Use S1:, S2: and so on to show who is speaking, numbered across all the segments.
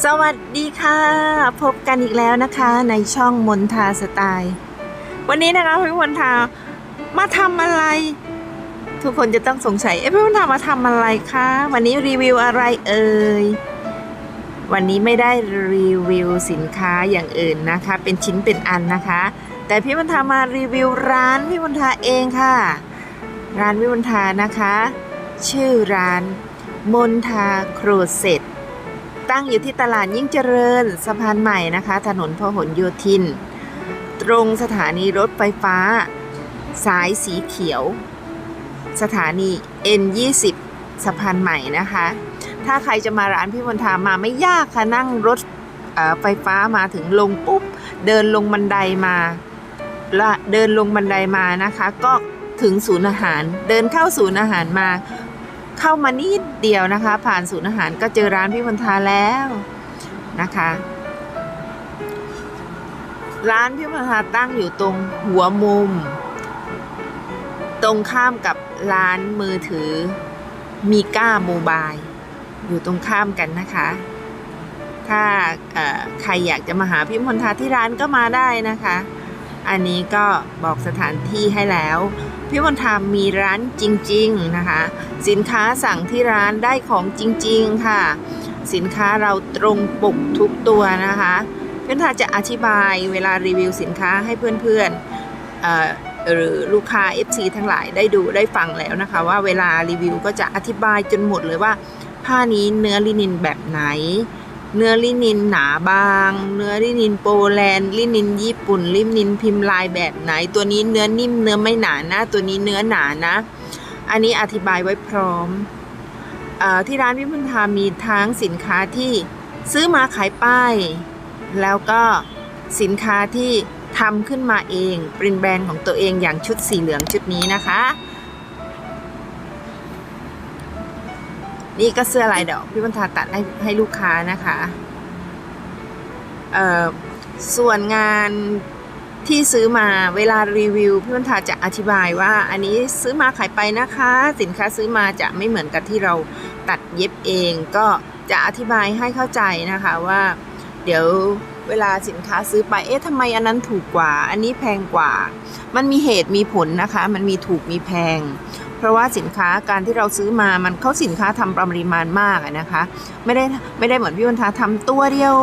S1: สวัสดีค่ะ พบกันอีกแล้วนะคะ ในช่องมนทาสไตล์ วันนี้นะคะพี่มนทามาทำอะไร ทุกคนจะต้องสงสัยเอ๊ะพี่มนทามาทำอะไรคะวันนี้รีวิวอะไรเอ่ยวันนี้ไม่ได้รีวิวสินค้าอย่างอื่นนะคะ เป็นชิ้นเป็นอันนะคะ แต่พี่มนทามารีวิวร้านพี่มนทาเองค่ะ ร้านพี่มนทานะคะ ชื่อร้านมนทาครเซต ตั้งอยู่ที่ตลาดยิ่งเจริญสะพานใหม่นะคะ ถนนพหลโยธิน ตรงสถานีรถไฟฟ้า สายสีเขียว สถานี N20 สะพานใหม่นะคะ ถ้าใครจะมาร้านพี่มนทามาไม่ยากค่ะนั่งรถไฟฟ้ามาถึงลงปุ๊บ เดินลงบันไดมาละเดินลงบันไดมานะคะ ก็ถึงศูนย์อาหาร เดินเข้าศูนย์อาหารมา เข้ามานิดเดียวนะคะ ผ่านศูนย์อาหารก็เจอร้านพี่มนทาแล้วนะคะ ร้านพี่มนทาตั้งอยู่ตรงหัวมุม ตรงข้ามกับร้านมือถือมีก้าโมบายอยู่ตรงข้ามกันนะคะ ถ้าใครอยากจะมาหาพี่มนทาที่ร้านก็มาได้นะคะ อันนี้ก็บอกสถานที่ให้แล้ว พี่มนทามีร้านจริง ๆ นะคะ สินค้าสั่งที่ร้านได้ของจริง ๆ ค่ะ สินค้าเราตรงปกทุกตัวนะคะ เพื่อนทาจะอธิบายเวลารีวิวสินค้าให้เพื่อนๆหรือลูกค้า FC ทั้งหลายได้ดูได้ฟังแล้วนะคะ ว่าเวลารีวิวก็จะอธิบายจนหมดเลยว่า ผ้านี้เนื้อลินินแบบไหน เนื้อลินินหนาบาง เนื้อลินินโปแลนด์ลินินญี่ปุ่นลินินพิมพ์ลายแบบไหน ตัวนี้เนื้อนิ่มเนื้อไม่หนานะ ตัวนี้เนื้อหนานะ อันนี้อธิบายไว้พร้อมอที่ร้านพิพุนธามีทั้งสินค้าที่ซื้อมาขายป้าย แล้วก็สินค้าที่ทำขึ้นมาเองเป็นแบรนด์ของตัวเองอย่างชุดสีเหลืองชุดนี้นะคะ นี่ก็เสื้อลายดอกพี่บรรทาตัดให้ให้ลูกค้านะคะเอ่อส่วนงานที่ซื้อมาเวลารีวิวพี่บรรทาจะอธิบายว่า อันนี้ซื้อมาขายไปนะคะ สินค้าซื้อมาจะไม่เหมือนกับที่เราตัดเย็บเอง ก็จะอธิบายให้เข้าใจนะคะว่า เดี๋ยวเวลาสินค้าซื้อไป เอ๊ะทำไมอันนั้นถูกกว่า อันนี้แพงกว่า มันมีเหตุมีผลนะคะ มันมีถูกมีแพง เพราะว่าสินค้าการที่เราซื้อมามันเขาสินค้าทำปริมาณมากนะคะ ไม่ได้ไม่ได้เหมือนพี่วันทาทำตัวเดียว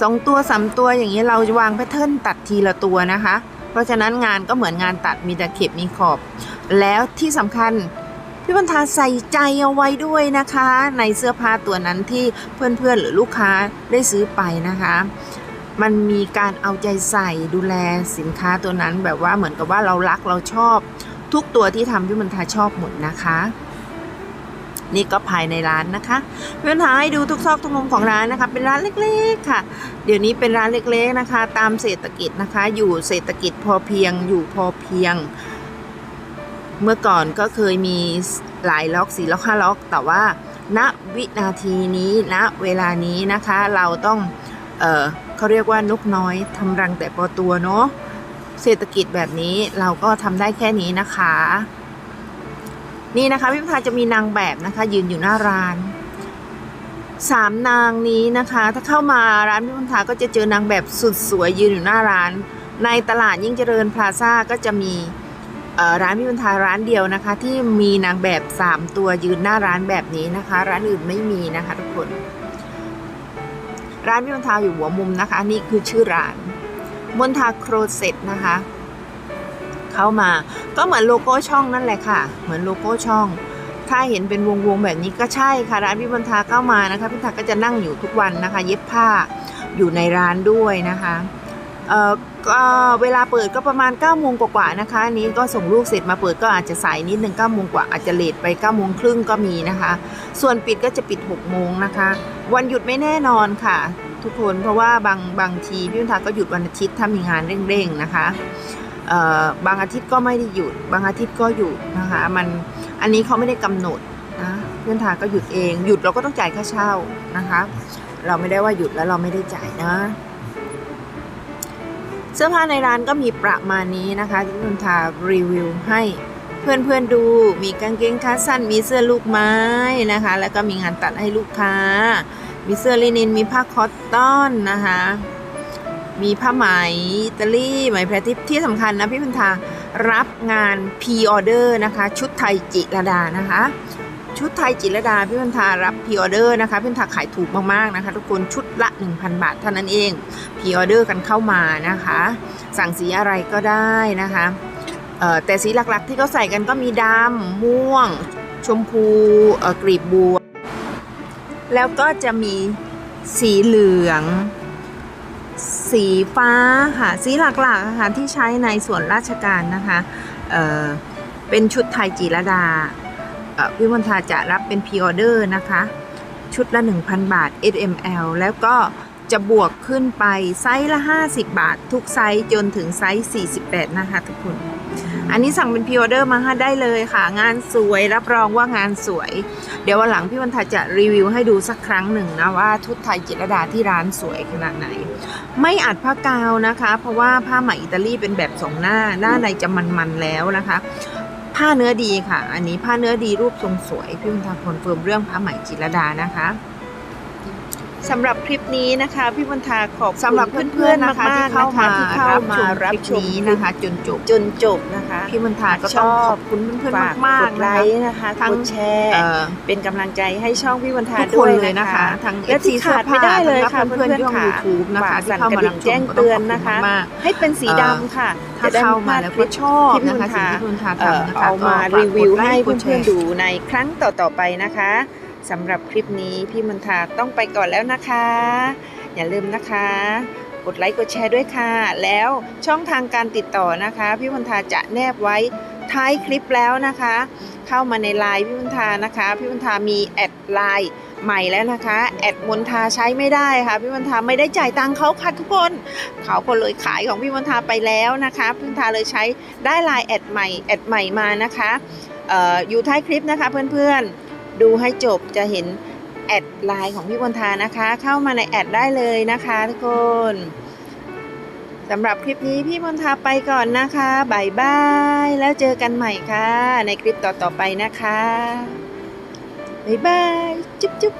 S1: สองตัวสามตัวอย่างนี้เราจะวางแพทเทิร์นตัดทีละตัวนะคะ เพราะฉะนั้นงานก็เหมือนงานตัดมีแตะเข็บมีขอบ แล้วที่สำคัญพี่วันทาใส่ใจเอาไว้ด้วยนะคะ ในเสื้อผ้าตัวนั้นที่เพื่อนๆหรือลูกค้าได้ซื้อไปนะคะ มันมีการเอาใจใส่ดูแลสินค้าตัวนั้นแบบว่าเหมือนกับว่าเรารักเราชอบ ทุกตัวที่ทำพี่มันทาชอบหมดนะคะ นี่ก็ภายในร้านนะคะพี่มันทาให้ดูทุกซอกทุกมุมของร้านนะคะ เป็นร้านเล็กๆค่ะ เดี๋ยวนี้เป็นร้านเล็กๆนะคะ ตามเศรษฐกิจนะคะ อยู่เศรษฐกิจพอเพียง อยู่พอเพียง เมื่อก่อนก็เคยมีหลายล็อกสี่ล็อกห้าล็อก แต่ว่าณวินาทีนี้ณเวลานี้นะคะ เราต้อง เออเขาเรียกว่านกน้อยทำรังแต่พอตัวเนาะ เศรษฐกิจแบบนี้เราก็ทำได้แค่นี้นะคะ นี่นะคะพี่พิธาจะมีนางแบบนะคะ ยืนอยู่หน้าร้านสามนางนี้นะคะ ถ้าเข้ามาร้านพี่พิธาก็จะเจอนางแบบสุดสวยยืนอยู่หน้าร้าน ในตลาดยิ่งเจริญพลาซ่าก็จะมีร้านพี่พิธาร้านเดียวนะคะ ที่มีนางแบบสามตัวยืนหน้าร้านแบบนี้นะคะ ร้านอื่นไม่มีนะคะทุกคน ร้านพี่พิธาอยู่หัวมุมนะคะ นี่คือชื่อร้าน มนทาโครเซตนะคะ เข้ามาก็เหมือนโลโก้ช่องนั่นแหละค่ะ เหมือนโลโก้ช่อง ถ้าเห็นเป็นวงๆแบบนี้ก็ใช่ค่ะร้านพี่มนทาเข้ามานะคะพี่ทาก็จะนั่งอยู่ทุกวันนะคะ เย็บผ้าอยู่ในร้านด้วยนะคะเอ่อก็เวลาเปิดก็ประมาณ9ก้าโมงกว่าๆนะคะอันนี้ก็ส่งลูกเสร็จมาเปิดก็อาจจะสายนิดนึง9ก้าโมงกว่าอาจจะเลทไป9ก้าโมงครึ่งก็มีนะคะ ส่วนปิดก็จะปิด6กโมงนะคะ วันหยุดไม่แน่นอนค่ะ ทุกคนเพราะว่าบางบางทีพี่วันทาก็หยุดวันอาทิตย์ถ้ามีงานเร่งๆนะคะบางอาทิตย์ก็ไม่ได้หยุด บางอาทิตย์ก็หยุดนะคะมันอันนี้เขาไม่ได้กำหนดนะพี่วันทาก็หยุดเอง หยุดเราก็ต้องจ่ายค่าเช่านะคะ เราไม่ได้ว่าหยุดแล้วเราไม่ได้จ่ายนะ เสื้อผ้าในร้านก็มีประมาณนี้นะคะที่นุนทารีวิวให้เพื่อนๆดูมีกางเกงขาสั้นมีเสื้อลูกไม้นะคะ แล้วก็มีงานตัดให้ลูกค้า มีเสื้อลินิน มีผ้าคอตตอนนะคะ มีผ้าไหมอิตาลีไหมแพรทิพที่สำคัญนะพี่พันธารับงานพ r ออเดอร์นะคะ ชุดไทยจิรดานะคะ ชุดไทยจิรดาพี่พันธารับพ r ออเดอร์นะคะพี่พันธาขายถูกมากๆนะคะ ทุกคนชุดละ 1,000 บาทเท่านั้นเองพ r ออเดอร์กันเข้ามานะคะ สั่งสีอะไรก็ได้นะคะแต่สีหลักๆที่เขาใส่กันก็มีดำม่วง ชมพูกรีบบัว แล้วก็จะมีสีเหลือง สีฟ้าค่ะ สีหลักๆค่ะที่ใช้ในส่วนราชการนะคะเเป็นชุดไทยจีรดาเอ่อพี่มณฑาจะรับเป็นพ r ออเดอร์นะคะ ชุดละ 1,000 บาท SML แล้วก็จะบวกขึ้นไปไซส์ละ 50 บาท ทุกไซส์จนถึงไซส์ 48 นะคะทุกคน อันนี้สั่งเป็นพ r ออเดอร์มาให้ได้เลยค่ะ งานสวยรับรองว่างานสวย เดี๋ยววันหลังพี่วันทาจะรีวิวให้ดูสักครั้งหนึ่งนะว่าชุดไทยจิตรดาที่ร้านสวยขนาดไหน ไม่อัดผ้ากาวนะคะ เพราะว่าผ้าไหมอิตาลีเป็นแบบสองหน้า หน้าในจะมันๆแล้วนะคะ ผ้าเนื้อดีค่ะ อันนี้ผ้าเนื้อดีรูปทรงสวยพี่วันทาคอนเฟิร์มเรื่องผ้าไหมจิตรดานะคะ สำหรับคลิปนี้นะคะพี่วันทาขอบคุณ
S2: สำหรับเพื่อนๆ
S1: ๆ
S2: มากๆ
S1: ที่เข้ามา
S2: นะคะที่เข้า
S1: รับ
S2: มา
S1: ชม
S2: รับ
S1: คลิป
S2: ชม
S1: นี้นะคะ จนจบ
S2: จนจบนะคะ
S1: พี่วันทาก็
S2: ช
S1: ต้อง
S2: อบ
S1: ขอบคุณเพื่อน
S2: ฝาก
S1: ๆมาก
S2: กด
S1: ๆ
S2: ไล
S1: นะคะ
S2: ค์นะคะ
S1: ทั้ง
S2: กดแชร์
S1: เอ่อ
S2: เป็นกำลังใจให้ช่องพี่วันทา
S1: ทุกค
S2: ด้วนย
S1: เลยนะคะทั้ง
S2: และที่ขาดไม่ได้เลยค่ะ
S1: เพื่อนๆที่ช่อง
S2: ค่ะ
S1: ยูทูบนะคะ
S2: ฝาก
S1: ที่
S2: สั่น
S1: เข้าก
S2: ระ
S1: มา
S2: ดิ่
S1: รับ
S2: ง
S1: ช
S2: แจ้
S1: ม
S2: ง
S1: ก็ต้
S2: เตื
S1: อง
S2: อน
S1: ขอบคุณ
S2: นะคะ
S1: มาก
S2: ให้เป็นสี
S1: เอ่อ
S2: ดำค่ะ
S1: ถ้า
S2: จะได้
S1: เข้า
S2: ไม่พ
S1: มา
S2: ลาด
S1: แล้ว
S2: คลิปชอบ
S1: ชอบนะ
S2: นะคะคะ
S1: สิ่ง
S2: สิ่ง
S1: ที่
S2: ที่
S1: คุณทา
S2: เอ่อ
S1: ทำนะคะ
S2: เอามา
S1: ก็ฝาก
S2: รีวิว
S1: กดไลค์
S2: ให้
S1: กดแชร์
S2: เพื่อนๆดูในครั้งต่อๆไปนะคะ สำหรับคลิปนี้พี่มนทาต้องไปก่อนแล้วนะคะ อย่าลืมนะคะ กดไลค์กดแชร์ด้วยค่ะ แล้วช่องทางการติดต่อนะคะ พี่มนทาจะแนบไว้ท้ายคลิปแล้วนะคะ เข้ามาในไลน์พี่มนทานะคะ พี่มนทามีแอดไลน์ใหม่แล้วนะคะแอดมนทาใช้ไม่ได้ค่ะพี่มนทาไม่ได้จ่ายตังค์เขาค่ะทุกคนเขาก็เลยขายของพี่มนทาไปแล้วนะคะพี่มนทาเลยใช้ได้ไลน์แอดใหม่แอดใหม่มานะคะอออยู่ท้ายคลิปนะคะเพื่อนๆ ดูให้จบจะเห็นแอดไลน์ของพี่มนทานะคะ เข้ามาในแอดได้เลยนะคะทุกคนสำหรับคลิปนี้พี่มนทาไปก่อนนะคะบายบายแล้วเจอกันใหม่ค่ะ ในคลิปต่อๆไปนะคะบายบาย จุ๊บจุ๊บ